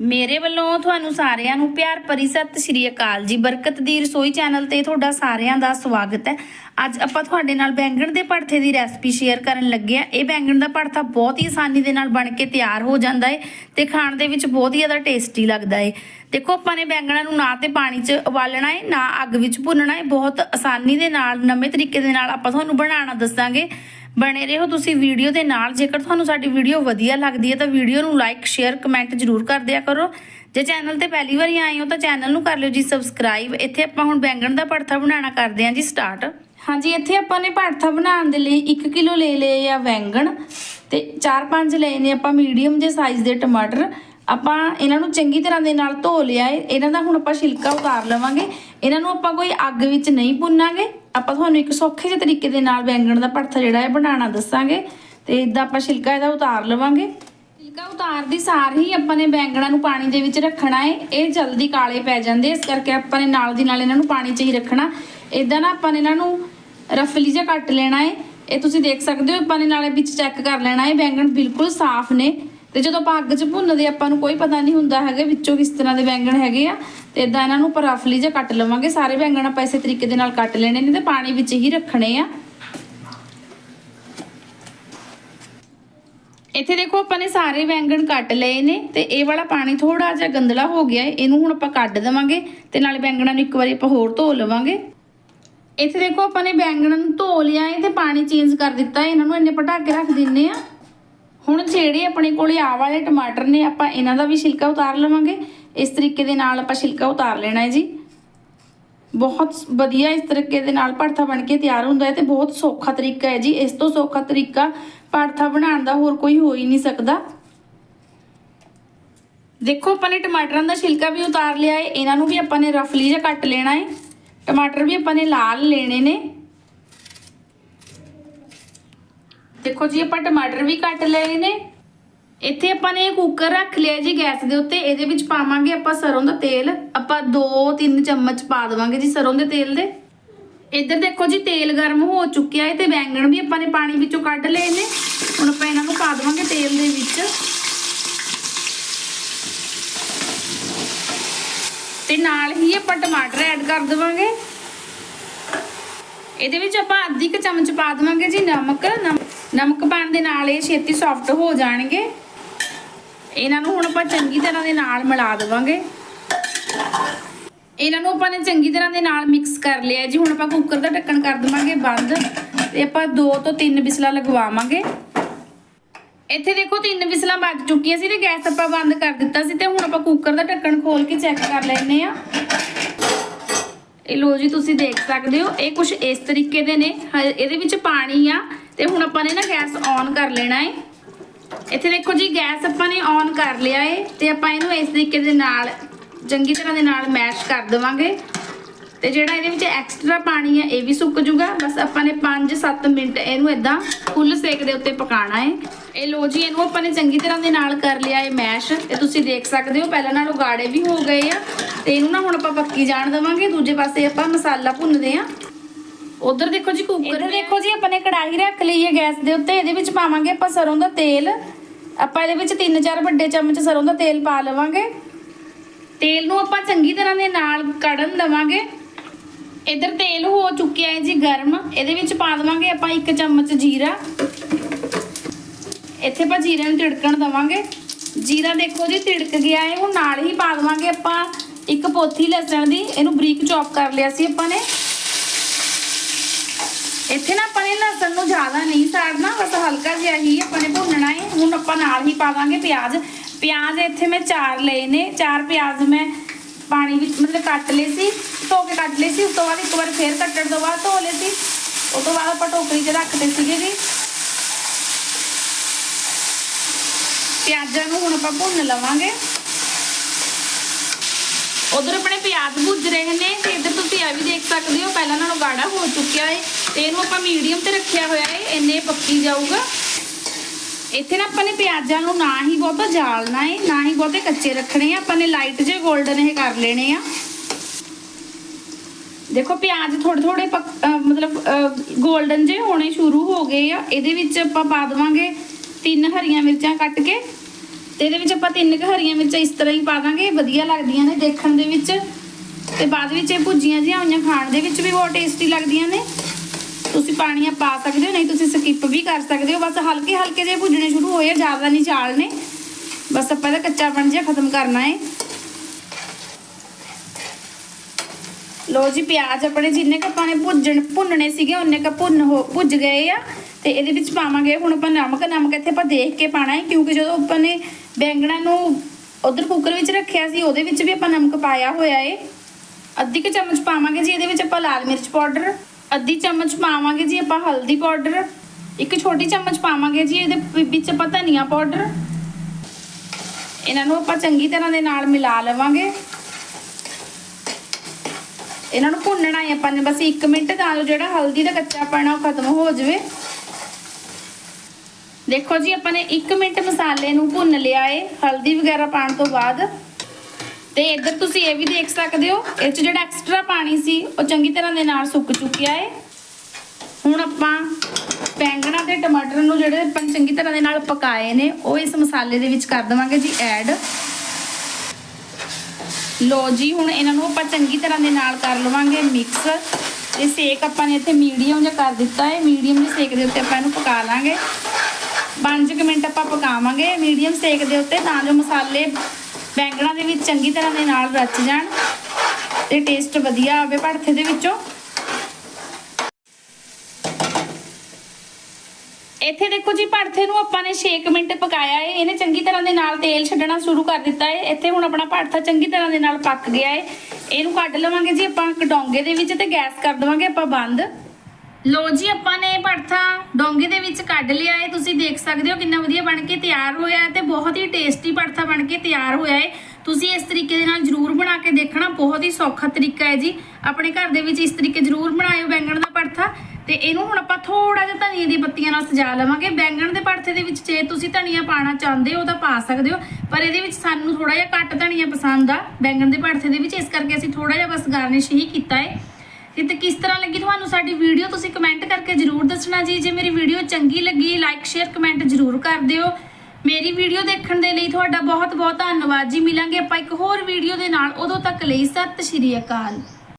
ਮੇਰੇ ਵੱਲੋਂ ਤੁਹਾਨੂੰ ਸਾਰਿਆਂ ਨੂੰ ਪਿਆਰ ਭਰੀ ਸਤਿ ਸ਼੍ਰੀ ਅਕਾਲ ਜੀ। ਬਰਕਤ ਦੀ ਰਸੋਈ ਚੈਨਲ ਤੇ ਤੁਹਾਡਾ ਸਾਰਿਆਂ ਦਾ ਸਵਾਗਤ ਹੈ। ਅੱਜ ਆਪਾਂ ਤੁਹਾਡੇ ਨਾਲ ਬੈਂਗਣ ਦੇ ਭੜਥੇ ਦੀ ਰੈਸਪੀ ਸ਼ੇਅਰ ਕਰਨ ਲੱਗੇ ਆ ਇਹ ਬੈਂਗਣ ਦਾ ਭੜਥਾ ਬਹੁਤ ਹੀ ਆਸਾਨੀ ਦੇ ਨਾਲ ਬਣ ਕੇ ਤਿਆਰ ਹੋ ਜਾਂਦਾ ਹੈ ਤੇ ਖਾਣ ਦੇ ਵਿੱਚ ਬਹੁਤ ਹੀ ਜ਼ਿਆਦਾ ਟੇਸਟੀ ਲੱਗਦਾ ਹੈ ਦੇਖੋ, ਆਪਾਂ ਨੇ ਬੈਂਗਣਾਂ ਨੂੰ ਨਾ ਤੇ ਪਾਣੀ 'ਚ ਉਬਾਲਣਾ ਹੈ ਨਾ ਅੱਗ ਵਿੱਚ ਭੁੰਨਣਾ ਹੈ ਬਹੁਤ ਆਸਾਨੀ ਦੇ ਨਾਲ, ਨਵੇਂ ਤਰੀਕੇ ਦੇ ਨਾਲ ਆਪਾਂ ਤੁਹਾਨੂੰ ਬਣਾਉਣਾ ਦੱਸਾਂਗੇ। ਬਣੇ ਰਹੋ, ਤੁਸੀਂ ਵੀਡੀਓ ਦੇ ਨਾਲ। ਜੇਕਰ ਤੁਹਾਨੂੰ ਸਾਡੀ ਵੀਡੀਓ ਵਧੀਆ ਲੱਗਦੀ ਹੈ, ਤਾਂ ਵੀਡੀਓ ਨੂੰ ਲਾਈਕ ਸ਼ੇਅਰ ਕਮੈਂਟ ਜ਼ਰੂਰ ਕਰ ਦਿਆ ਕਰੋ। ਜੇ ਚੈਨਲ ਤੇ ਪਹਿਲੀ ਵਾਰੀ ਆਏ ਹੋ, ਤਾਂ ਚੈਨਲ ਨੂੰ ਕਰ ਲਿਓ ਜੀ ਸਬਸਕ੍ਰਾਈਬ ਇੱਥੇ ਆਪਾਂ ਹੁਣ ਬੈਂਗਣ ਦਾ ਭੜਥਾ ਬਣਾਉਣਾ ਕਰਦੇ ਹਾਂ ਜੀ ਸਟਾਰਟ ਹਾਂਜੀ, ਇੱਥੇ ਆਪਾਂ ਨੇ ਭੜਥਾ ਬਣਾਉਣ ਦੇ ਲਈ 1 ਕਿਲੋ ਲੈ ਲਏ ਆ ਬੈਂਗਣ ਤੇ 4-5 ਲਏ ਨੇ ਆਪਾਂ ਮੀਡੀਅਮ ਜੇ ਸਾਈਜ਼ ਦੇ ਟਮਾਟਰ। ਆਪਾਂ ਇਹਨਾਂ ਨੂੰ ਚੰਗੀ ਤਰ੍ਹਾਂ ਦੇ ਨਾਲ ਧੋ ਲਿਆ ਹੈ ਇਹਨਾਂ ਦਾ ਹੁਣ ਆਪਾਂ ਛਿਲਕਾ ਉਤਾਰ ਲਵਾਂਗੇ। ਇਹਨਾਂ ਨੂੰ ਆਪਾਂ ਕੋਈ ਅੱਗ ਵਿੱਚ ਨਹੀਂ ਭੁੰਨਾਂਗੇ। ਆਪਾਂ ਤੁਹਾਨੂੰ ਇੱਕ ਸੌਖੇ ਜਿਹੇ ਤਰੀਕੇ ਦੇ ਨਾਲ ਬੈਂਗਣ ਦਾ ਭੜਥਾ ਜਿਹੜਾ ਹੈ ਬਣਾਉਣਾ ਦੱਸਾਂਗੇ ਤੇ ਇਦਾਂ ਆਪਾਂ ਛਿਲਕਾ ਇਹਦਾ ਉਤਾਰ ਲਵਾਂਗੇ। ਛਿਲਕਾ ਉਤਾਰਦੀ ਸਾਰ ਹੀ ਆਪਾਂ ਨੇ ਬੈਂਗਣਾ ਨੂੰ ਪਾਣੀ ਦੇ ਵਿੱਚ ਰੱਖਣਾ ਹੈ ਇਹ ਜਲਦੀ ਕਾਲੇ ਪੈ ਜਾਂਦੇ ਇਸ ਕਰਕੇ ਆਪਾਂ ਨੇ ਨਾਲ ਦੀ ਨਾਲ ਇਹਨਾਂ ਨੂੰ ਪਾਣੀ 'ਚ ਹੀ ਰੱਖਣਾ। ਇਦਾਂ ਨਾ ਆਪਾਂ ਨੇ ਇਹਨਾਂ ਨੂੰ ਰਫਲੀ ਜਿਹਾ ਕੱਟ ਲੈਣਾ ਹੈ ਇਹ ਤੁਸੀਂ ਦੇਖ ਸਕਦੇ ਹੋ, ਆਪਾਂ ਨੇ ਨਾਲੇ ਵਿੱਚ ਚੈੱਕ ਕਰ ਲੈਣਾ ਹੈ ਬੈਂਗਣ ਬਿਲਕੁਲ ਸਾਫ਼ ਨੇ। ਤੇ ਜਦੋਂ ਆਪਾਂ ਅੱਗ 'ਚ ਭੁੰਨਦੇ, ਆਪਾਂ ਨੂੰ ਕੋਈ ਪਤਾ ਨਹੀਂ ਹੁੰਦਾ ਹੈਗਾ ਵਿੱਚੋਂ ਕਿਸ ਤਰ੍ਹਾਂ ਦੇ ਬੈਂਗਣ ਹੈਗੇ ਆ, ਤੇ ਇਦਾਂ ਇਹਨਾਂ ਨੂੰ ਆਪਾਂ ਰਫਲੀ ਜਿਹਾ ਕੱਟ ਲਵਾਂਗੇ, ਸਾਰੇ ਬੈਂਗਣ ਆਪਾਂ ਇਸੇ ਤਰੀਕੇ ਦੇ ਨਾਲ ਕੱਟ ਲੈਣੇ ਨੇ ਤੇ ਪਾਣੀ ਵਿੱਚ ਹੀ ਰੱਖਣੇ ਆ। ਇੱਥੇ ਦੇਖੋ ਆਪਾਂ ਨੇ ਸਾਰੇ ਵੈਂਗਣ ਕੱਟ ਲਏ ਨੇ ਤੇ ਇਹ ਵਾਲਾ ਪਾਣੀ ਥੋੜਾ ਜਿਹਾ ਗੰਦਲਾ ਹੋ ਗਿਆ ਹੈ ਇਹਨੂੰ ਹੁਣ ਆਪਾਂ ਕੱਢ ਦੇਵਾਂਗੇ ਤੇ ਨਾਲੇ ਬੈਂਗਣਾਂ ਨੂੰ ਇੱਕ ਵਾਰੀ ਆਪਾਂ ਹੋਰ ਧੋ ਲਵਾਂਗੇ। ਇੱਥੇ ਦੇਖੋ ਆਪਾਂ ਨੇ ਬੈਂਗਣਾਂ ਨੂੰ ਧੋ ਲਿਆ ਹੈ ਤੇ ਪਾਣੀ ਚੇਂਜ ਕਰ ਦਿੱਤਾ ਹੈ ਇਹਨਾਂ ਨੂੰ ਇੰਨੇ ਪਟਾ ਕੇ ਰੱਖ ਦਿੰਨੇ ਆ। ਹੁਣ ਜਿਹੜੇ ਆਪਣੇ ਕੋਲੇ ਆ ਵਾਲੇ ਟਮਾਟਰ ਨੇ, ਆਪਾਂ ਇਹਨਾਂ ਦਾ ਵੀ ਛਿਲਕਾ ਉਤਾਰ ਲਵਾਂਗੇ। ਇਸ ਤਰੀਕੇ ਦੇ ਨਾਲ ਆਪਾਂ ਛਿਲਕਾ ਉਤਾਰ ਲੈਣਾ ਹੈ ਜੀ। ਬਹੁਤ ਵਧੀਆ ਇਸ ਤਰੀਕੇ ਦੇ ਨਾਲ ਭੜਥਾ ਬਣ ਕੇ ਤਿਆਰ ਹੁੰਦਾ ਹੈ ਤੇ ਬਹੁਤ ਸੌਖਾ ਤਰੀਕਾ ਹੈ ਜੀ। ਇਸ ਤੋਂ ਸੌਖਾ ਤਰੀਕਾ ਭੜਥਾ ਬਣਾਉਣ ਦਾ ਹੋਰ ਕੋਈ ਹੋ ਹੀ ਨਹੀਂ ਸਕਦਾ। ਦੇਖੋ, ਆਪਾਂ ਨੇ ਟਮਾਟਰਾਂ ਦਾ ਛਿਲਕਾ ਵੀ ਉਤਾਰ ਲਿਆ ਹੈ। ਇਹਨਾਂ ਨੂੰ ਵੀ ਆਪਾਂ ਨੇ ਰਫਲੀ ਜਿਹਾ ਕੱਟ ਲੈਣਾ ਹੈ। ਟਮਾਟਰ ਵੀ ਆਪਾਂ ਨੇ ਲਾਲ ਲੈਣੇ ਨੇ। ਦੇਖੋ ਜੀ, ਆਪਾਂ ਟਮਾਟਰ ਵੀ ਕੱਟ ਲਏ ਨੇ। ਇੱਥੇ ਆਪਾਂ ਨੇ ਕੁੱਕਰ ਰੱਖ ਲਿਆ ਜੀ ਗੈਸ ਦੇ ਉੱਤੇ। ਇਹਦੇ ਵਿੱਚ ਪਾਵਾਂਗੇ ਆਪਾਂ ਸਰੋਂ ਦਾ ਤੇਲ। ਆਪਾਂ 2-3 ਚਮਚ ਪਾ ਦੇਵਾਂਗੇ ਜੀ ਸਰੋਂ ਦੇ ਤੇਲ ਦੇ। ਇੱਧਰ ਦੇਖੋ ਜੀ, ਤੇਲ ਗਰਮ ਹੋ ਚੁੱਕਿਆ ਹੈ ਤੇ ਬੈਂਗਣ ਵੀ ਆਪਾਂ ਨੇ ਪਾਣੀ ਵਿੱਚੋਂ ਕੱਢ ਲਏ ਨੇ। ਹੁਣ ਆਪਾਂ ਇਹਨਾਂ ਨੂੰ ਪਾ ਦੇਵਾਂਗੇ ਤੇਲ ਦੇ ਵਿੱਚ। ਤੇ ਨਾਲ ਹੀ ਆਪਾਂ ਟਮਾਟਰ ਐਡ ਕਰ ਦੇਵਾਂਗੇ। ਇਹਦੇ ਵਿੱਚ ਆਪਾਂ ਅੱਧੀ ਕੁ ਚਮਚ ਪਾ ਦੇਵਾਂਗੇ ਜੀ ਨਮਕ। ਨਮ- ਨਮਕ ਪਾਉਣ ਦੇ ਨਾਲ ਇਹ ਛੇਤੀ ਸੌਫਟ ਹੋ ਜਾਣਗੇ। ਇਹਨਾਂ ਨੂੰ ਹੁਣ ਆਪਾਂ ਚੰਗੀ ਤਰ੍ਹਾਂ ਦੇ ਨਾਲ ਮਿਲਾ ਦੇਵਾਂਗੇ। ਇਹਨਾਂ ਨੂੰ ਆਪਾਂ ਨੇ ਚੰਗੀ ਤਰ੍ਹਾਂ ਦੇ ਨਾਲ ਮਿਕਸ ਕਰ ਲਿਆ ਜੀ। ਹੁਣ ਆਪਾਂ ਕੁੱਕਰ ਦਾ ਢੱਕਣ ਕਰ ਦੇਵਾਂਗੇ ਬੰਦ ਤੇ ਆਪਾਂ 2 ਤੋਂ 3 ਵਿਸਲਾਂ ਲਗਵਾਵਾਂਗੇ। ਇੱਥੇ ਦੇਖੋ ਤਿੰਨ ਵਿਸਲਾਂ ਵੱਜ ਚੁੱਕੀਆਂ ਸੀ ਤੇ ਗੈਸ ਆਪਾਂ ਬੰਦ ਕਰ ਦਿੱਤਾ ਸੀ ਤੇ ਹੁਣ ਆਪਾਂ ਕੁੱਕਰ ਦਾ ਢੱਕਣ ਖੋਲ ਕੇ ਚੈੱਕ ਕਰ ਲੈਨੇ ਆ ਇਹ ਲੋ ਜੀ, ਤੁਸੀਂ ਦੇਖ ਸਕਦੇ ਹੋ, ਇਹ ਕੁਝ ਇਸ ਤਰੀਕੇ ਦੇ ਨੇ। ਹ- ਇਹਦੇ ਵਿੱਚ ਪਾਣੀ ਆ, ਤੇ ਹੁਣ ਆਪਾਂ ਨੇ ਨਾ ਗੈਸ ਔਨ ਕਰ ਲੈਣਾ ਹੈ ਇੱਥੇ ਦੇਖੋ ਜੀ, ਗੈਸ ਆਪਾਂ ਨੇ ਔਨ ਕਰ ਲਿਆ ਏ, ਤੇ ਆਪਾਂ ਇਹਨੂੰ ਇਸ ਤਰੀਕੇ ਦੇ ਨਾਲ, ਚੰਗੀ ਤਰ੍ਹਾਂ ਦੇ ਨਾਲ ਮੈਸ਼ ਕਰ ਦੇਵਾਂਗੇ। ਤੇ ਜਿਹੜਾ ਇਹਦੇ ਵਿੱਚ ਐਕਸਟਰਾ ਪਾਣੀ ਹੈ ਇਹ ਵੀ ਸੁੱਕ ਜੂਗਾ। ਬਸ ਆਪਾਂ ਨੇ 5-7 ਮਿੰਟ ਇਹਨੂੰ ਇਦਾਂ ਫੁੱਲ ਸੇਕ ਦੇ ਉੱਤੇ ਪਕਾਣਾ ਹੈ ਇਹ ਲੋ ਜੀ ਇਹਨੂੰ ਆਪਾਂ ਨੇ ਚੰਗੀ ਤਰ੍ਹਾਂ ਦੇ ਨਾਲ ਕਰ ਲਿਆ ਹੈ ਮੈਸ਼ ਤੇ ਤੁਸੀਂ ਦੇਖ ਸਕਦੇ ਹੋ ਪਹਿਲਾਂ ਨਾਲੋਂ ਗਾੜੇ ਵੀ ਹੋ ਗਏ ਆ। ਤੇ ਇਹਨੂੰ ਨਾ ਹੁਣ ਆਪਾਂ ਪੱਕੀ ਜਾਣ ਦੇਵਾਂਗੇ ਦੂਜੇ ਪਾਸੇ ਆਪਾਂ ਮਸਾਲਾ ਭੁੰਨਦੇ ਆ। ਉਧਰ ਦੇਖੋ ਜੀ ਕੁੱਕਰ ਇੱਧਰ ਦੇਖੋ ਜੀ ਆਪਾਂ ਨੇ ਕੜਾਹੀ ਰੱਖ ਲਈ ਹੈ ਗੈਸ ਦੇ ਉੱਤੇ ਇਹਦੇ ਵਿੱਚ ਪਾਵਾਂਗੇ ਆਪਾਂ ਸਰੋਂ ਦਾ ਤੇਲ। ਆਪਾਂ ਇਹਦੇ ਵਿੱਚ 3-4 ਵੱਡੇ ਚਮਚ ਸਰੋਂ ਦਾ ਤੇਲ ਪਾ ਲਵਾਂਗੇ। ਤੇਲ ਨੂੰ ਆਪਾਂ ਚੰਗੀ ਤਰ੍ਹਾਂ ਦੇ ਨਾਲ ਕੜਨ ਦੇਵਾਂਗੇ। ਇਧਰ ਤੇਲ ਹੋ ਚੁੱਕਿਆ ਹੈ ਜੀ ਗਰਮ ਇਹਦੇ ਵਿੱਚ ਪਾ ਦੇਵਾਂਗੇ ਆਪਾਂ 1 ਚਮਚ ਜੀਰਾ। ਇੱਥੇ ਆਪਾਂ ਜੀਰੇ ਨੂੰ ਤਿੜਕਣ ਦੇਵਾਂਗੇ। ਜੀਰਾ ਦੇਖੋ ਜੀ ਤਿੜਕ ਗਿਆ ਹੈ ਹੁਣ ਨਾਲ ਹੀ ਪਾ ਦੇਵਾਂਗੇ ਆਪਾਂ ਇੱਕ ਪੋਥੀ ਲਸਣ ਦੀ, ਇਹਨੂੰ ਬਰੀਕ ਚੌਪ ਕਰ ਲਿਆ ਸੀ ਆਪਾਂ ਨੇ। ਇੱਥੇ ਨਾ ਆਪਾਂ ਨੇ ਲਸਣ ਨੂੰ ਜ਼ਿਆਦਾ ਨਹੀਂ ਸਾੜਨਾ, ਬਸ ਹਲਕਾ ਜਿਹਾ ਹੀ ਆਪਾਂ ਨੇ ਭੁੰਨਣਾ ਹੈ ਹੁਣ ਆਪਾਂ ਨਾਲ ਹੀ ਪਾ ਦਾਂਗੇ ਪਿਆਜ਼। ਪਿਆਜ਼ ਇੱਥੇ ਮੈਂ ਚਾਰ ਲਏ ਨੇ, ਚਾਰ ਪਿਆਜ਼ ਮੈਂ ਪਾਣੀ ਵਿੱਚ ਮਤਲਬ ਕੱਟ ਲਏ ਸੀ, ਧੋ ਕੇ ਕੱਟ ਲਏ ਸੀ। ਉਸ ਤੋਂ ਬਾਅਦ ਇੱਕ ਵਾਰ ਫੇਰ ਕੱਟਣ ਤੋਂ ਬਾਅਦ ਧੋ ਲਏ ਸੀ। ਉਸ ਤੋਂ ਬਾਅਦ ਆਪਾਂ ਟੋਕਰੀ 'ਚ ਰੱਖਦੇ ਸੀਗੇ ਜੀ। ਪਿਆਜ਼ਾਂ ਨੂੰ ਹੁਣ ਆਪਾਂ ਭੁੰਨ ਲਵਾਂਗੇ। ਉਧਰ ਆਪਣੇ ਪਿਆਜ਼ ਭੁੱਜ ਰਹੇ ਨੇ ਤੇ ਇੱਧਰ ਤੁਸੀਂ ਆ ਵੀ ਦੇਖ ਸਕਦੇ ਹੋ, ਪਹਿਲਾਂ ਨਾਲੋਂ ਗਾੜਾ ਹੋ ਚੁੱਕਿਆ ਹੈ ਤੇ ਇਹਨੂੰ ਆਪਾਂ ਮੀਡੀਅਮ ਤੇ ਰੱਖਿਆ ਹੋਇਆ ਹੈ ਇੰਨੇ ਪੱਕੀ ਜਾਊਗਾ। ਇੱਥੇ ਨਾ ਆਪਾਂ ਨੇ ਪਿਆਜ਼ਾਂ ਨੂੰ ਨਾ ਹੀ ਬਹੁਤਾ ਜਾਲਣਾ ਹੈ ਨਾ ਹੀ ਬਹੁਤੇ ਕੱਚੇ ਰੱਖਣੇ ਆ, ਆਪਾਂ ਨੇ ਲਾਈਟ ਜੇ 골ਡਨ ਇਹ ਕਰ ਲੈਣੇ ਆ। ਦੇਖੋ ਪਿਆਜ਼ ਥੋੜੇ ਥੋੜੇ ਮਤਲਬ 골ਡਨ ਜੇ ਹੋਣੇ ਸ਼ੁਰੂ ਹੋ ਗਏ ਆ, ਇਹਦੇ ਵਿੱਚ ਆਪਾਂ ਪਾ ਦੇਵਾਂਗੇ ਤਿੰਨ ਹਰੀਆਂ ਮਿਰਚਾਂ ਕੱਟ ਕੇ। ਤੇ ਇਹਦੇ ਵਿੱਚ ਆਪਾਂ ਤਿੰਨ ਕੁ ਹਰੀਆਂ ਮਿਰਚਾਂ ਇਸ ਤਰ੍ਹਾਂ ਹੀ ਪਾ ਦਾਂਗੇ ਵਧੀਆ ਲੱਗਦੀਆਂ ਨੇ ਦੇਖਣ ਦੇ ਵਿੱਚ। ਤੇ ਬਾਅਦ ਵਿੱਚ ਇਹ ਭੁੱਜੀਆਂ ਜਿਹੀਆਂ ਹੋਈਆਂ ਖਾਣ ਦੇ ਵਿੱਚ ਵੀ ਬਹੁਤ ਟੇਸਟੀ ਲੱਗਦੀਆਂ ਨੇ। ਤੁਸੀਂ ਪਾਣੀਆਂ ਪਾ ਸਕਦੇ ਹੋ, ਨਹੀਂ ਤੁਸੀਂ ਸਕਿਪ ਵੀ ਕਰ ਸਕਦੇ ਹੋ। ਬਸ ਹਲਕੇ ਹਲਕੇ ਜਿਹੇ ਭੁੱਜਣੇ ਸ਼ੁਰੂ ਹੋਏ ਆ, ਜ਼ਿਆਦਾ ਨਹੀਂ ਚਾਲਨੇ ਬਸ ਆਪਾਂ ਇਹਦਾ ਕੱਚਾਪਣ ਜਿਹਾ ਖਤਮ ਕਰਨਾ ਹੈ ਲੋ ਜੀ, ਪਿਆਜ਼ ਆਪਣੇ ਜਿੰਨੇ ਕੁ ਆਪਾਂ ਨੇ ਭੁੱਜਣ, ਭੁੰਨਣੇ ਸੀਗੇ ਉਹਨੇ ਕ ਭੁੰਨ ਹੋ, ਭੁੱਜ ਗਏ ਆ। ਤੇ ਇਹਦੇ ਵਿੱਚ ਪਾਵਾਂਗੇ, ਹੁਣ ਆਪਾਂ ਨਮਕ ਨਮਕ ਇੱਥੇ ਆਪਾਂ ਦੇਖ ਕੇ ਪਾਣਾ ਹੈ ਕਿਉਂਕਿ ਜਦੋਂ ਆਪਾਂ ਨੇ ਬੈਂਗਣਾ ਨੂੰ ਉਧਰ ਕੁੱਕਰ ਵਿੱਚ ਰੱਖਿਆ ਸੀ, ਉਹਦੇ ਵਿੱਚ ਵੀ ਆਪਾਂ ਨਮਕ ਪਾਇਆ ਹੋਇਆ ਏ। ਅੱਧੀ ਕੁ ਚਮਚ ਪਾਵਾਂਗੇ ਜੀ, ਇਹਦੇ ਵਿੱਚ ਆਪਾਂ ਲਾਲ ਮਿਰਚ ਪਾਊਡਰ, ਅੱਧੀ ਚਮਚ ਪਾਵਾਂਗੇ ਜੀ ਆਪਾਂ ਹਲਦੀ ਪਾਊਡਰ, ਇੱਕ ਛੋਟੀ ਚਮਚ ਪਾਵਾਂਗੇ ਜੀ ਇਹਦੇ ਵਿੱਚ ਆਪਾਂ ਧਨੀਆ ਪਾਊਡਰ। ਇਹਨਾਂ ਨੂੰ ਆਪਾਂ ਚੰਗੀ ਤਰ੍ਹਾਂ ਦੇ ਨਾਲ ਮਿਲਾ ਲਵਾਂਗੇ। ਇਹਨਾਂ ਨੂੰ ਭੁੰਨਣਾ ਹੈ ਆਪਾਂ ਨੇ, ਬਸ 1 ਮਿੰਟ, ਤਾਂ ਜੋ ਜਿਹੜਾ ਹਲਦੀ ਦਾ ਕੱਚਾ ਆ ਉਹ ਖਤਮ ਹੋ ਜਾਵੇ। ਦੇਖੋ ਜੀ, ਆਪਾਂ ਨੇ 1 ਮਿੰਟ ਮਸਾਲੇ ਨੂੰ ਭੁੰਨ ਲਿਆ ਏ, ਹਲਦੀ ਵਗੈਰਾ ਪਾਉਣ ਤੋਂ ਬਾਅਦ। ਤੇ ਇੱਧਰ ਤੁਸੀਂ ਇਹ ਵੀ ਦੇਖ ਸਕਦੇ ਹੋ, ਇਹ ਚ ਜਿਹੜਾ ਐਕਸਟਰਾ ਪਾਣੀ ਸੀ, ਉਹ ਚੰਗੀ ਤਰ੍ਹਾਂ ਦੇ ਨਾਲ ਸੁੱਕ ਚੁੱਕਿਆ ਏ। ਹੁਣ ਆਪਾਂ ਬੈਂਗਣਾ ਤੇ ਟਮਾਟਰ ਨੂੰ ਜਿਹੜੇ ਆਪਾਂ ਨੇ ਚੰਗੀ ਤਰ੍ਹਾਂ ਦੇ ਨਾਲ ਪਕਾਏ ਨੇ, ਉਹ ਇਸ ਮਸਾਲੇ ਦੇ ਵਿੱਚ ਕਰ ਦੇਵਾਂਗੇ ਜੀ ਐਡ ਲੋ ਜੀ, ਹੁਣ ਇਹਨਾਂ ਨੂੰ ਆਪਾਂ ਚੰਗੀ ਤਰ੍ਹਾਂ ਦੇ ਨਾਲ ਕਰ ਲਵਾਂਗੇ ਮਿਕਸ ਤੇ ਸੇਕ ਆਪਾਂ ਨੇ ਇੱਥੇ ਮੀਡੀਅਮ ਜਿਹਾ ਕਰ ਦਿੱਤਾ ਹੈ ਮੀਡੀਅਮ ਦੇ ਸੇਕ ਦੇ ਉੱਤੇ ਆਪਾਂ ਇਹਨੂੰ ਪਕਾ ਲਾਂਗੇ। 5 ਮਿੰਟ ਆਪਾਂ ਪਕਾਵਾਂਗੇ ਮੀਡੀਅਮ ਸੇਕ ਦੇ ਉੱਤੇ, ਤਾਂ ਜੋ ਮਸਾਲੇ ਬੈਂਗਣਾ ਦੇ ਵਿੱਚ ਚੰਗੀ ਤਰ੍ਹਾਂ ਦੇ ਨਾਲ ਰਚ ਜਾਣ ਤੇ ਟੇਸਟ ਵਧੀਆ ਆਵੇ ਭੜਥੇ ਦੇ ਵਿੱਚੋਂ। ਇੱਥੇ ਦੇਖੋ ਜੀ, ਭੜਥੇ ਨੂੰ ਆਪਾਂ ਨੇ 6 ਮਿੰਟ ਪਕਾਇਆ ਏ। ਇਹਨੇ ਚੰਗੀ ਤਰ੍ਹਾਂ ਦੇ ਨਾਲ ਤੇਲ ਛੱਡਣਾ ਸ਼ੁਰੂ ਕਰ ਦਿੱਤਾ ਏ। ਇੱਥੇ ਹੁਣ ਆਪਣਾ ਭੜਥਾ ਚੰਗੀ ਤਰ੍ਹਾਂ ਦੇ ਨਾਲ ਪੱਕ ਗਿਆ ਏ। ਇਹਨੂੰ ਕੱਢ ਲਵਾਂਗੇ ਜੀ ਆਪਾਂ ਕਡੋਂਗੇ ਦੇ ਵਿੱਚ ਤੇ ਗੈਸ ਕਰ ਦੇਵਾਂਗੇ ਆਪਾਂ ਬੰਦ। ਲੋ ਜੀ, ਆਪਾਂ ਨੇ ਭੜਥਾ ਡੋਂਗੇ ਦੇ ਵਿੱਚ ਕੱਢ ਲਿਆ ਹੈ। ਤੁਸੀਂ ਦੇਖ ਸਕਦੇ ਹੋ ਕਿੰਨਾ ਵਧੀਆ ਬਣ ਕੇ ਤਿਆਰ ਹੋਇਆ ਹੈ ਤੇ ਬਹੁਤ ਹੀ ਟੇਸਟੀ ਭੜਥਾ ਬਣ ਕੇ ਤਿਆਰ ਹੋਇਆ ਹੈ। ਤੁਸੀਂ ਇਸ ਤਰੀਕੇ ਦੇ ਨਾਲ ਜਰੂਰ ਬਣਾ ਕੇ ਦੇਖਣਾ, ਬਹੁਤ ਹੀ ਸੌਖਾ ਤਰੀਕਾ ਹੈ ਜੀ। ਆਪਣੇ ਘਰ ਦੇ ਵਿੱਚ ਇਸ ਤਰੀਕੇ ਜਰੂਰ ਬਣਾਇਓ ਬੈਂਗਣ ਦਾ ਭੜਥਾ ਤੇ ਇਹਨੂੰ ਹੁਣ ਆਪਾਂ ਥੋੜਾ ਜਿਹਾ ਧਨੀਏ ਦੀ ਪੱਤੀਆਂ ਨਾਲ ਸਜਾ ਲਵਾਂਗੇ। ਬੈਂਗਣ ਦੇ ਭੜਥੇ ਦੇ ਵਿੱਚ ਜੇ ਤੁਸੀਂ ਧਨੀਆ ਪਾਣਾ ਚਾਹੁੰਦੇ ਹੋ ਤਾਂ ਪਾ ਸਕਦੇ ਹੋ, ਪਰ ਇਹਦੇ ਵਿੱਚ ਸਾਨੂੰ ਥੋੜਾ ਜਿਹਾ ਘੱਟ ਧਨੀਆ ਪਸੰਦ ਆ। ਬੈਂਗਣ ਦੇ ਭੜਥੇ ਦੇ ਵਿੱਚ ਇਸ ਕਰਕੇ ਅਸੀਂ ਥੋੜਾ ਜਿਹਾ ਬਸ ਗਾਰਨਿਸ਼ ਹੀ ਕੀਤਾ ਹੈ। ਤੇ ਤੇ ਕਿਸ ਤਰ੍ਹਾਂ ਲੱਗੀ ਤੁਹਾਨੂੰ ਸਾਡੀ ਵੀਡੀਓ ਤੁਸੀਂ ਕਮੈਂਟ ਕਰਕੇ ਜਰੂਰ ਦੱਸਣਾ ਜੀ। ਜੇ ਮੇਰੀ ਵੀਡੀਓ ਚੰਗੀ ਲੱਗੀ ਲਾਈਕ ਸ਼ੇਅਰ ਕਮੈਂਟ ਜਰੂਰ ਕਰ ਦਿਓ। ਮੇਰੀ ਵੀਡੀਓ ਦੇਖਣ ਦੇ ਲਈ ਤੁਹਾਡਾ ਬਹੁਤ ਬਹੁਤ ਧੰਨਵਾਦ ਜੀ। ਮਿਲਾਂਗੇ ਆਪਾਂ ਇੱਕ ਹੋਰ ਵੀਡੀਓ ਦੇ ਨਾਲ। ਉਦੋਂ ਤੱਕ ਲਈ ਸਤਿ ਸ਼੍ਰੀ ਅਕਾਲ।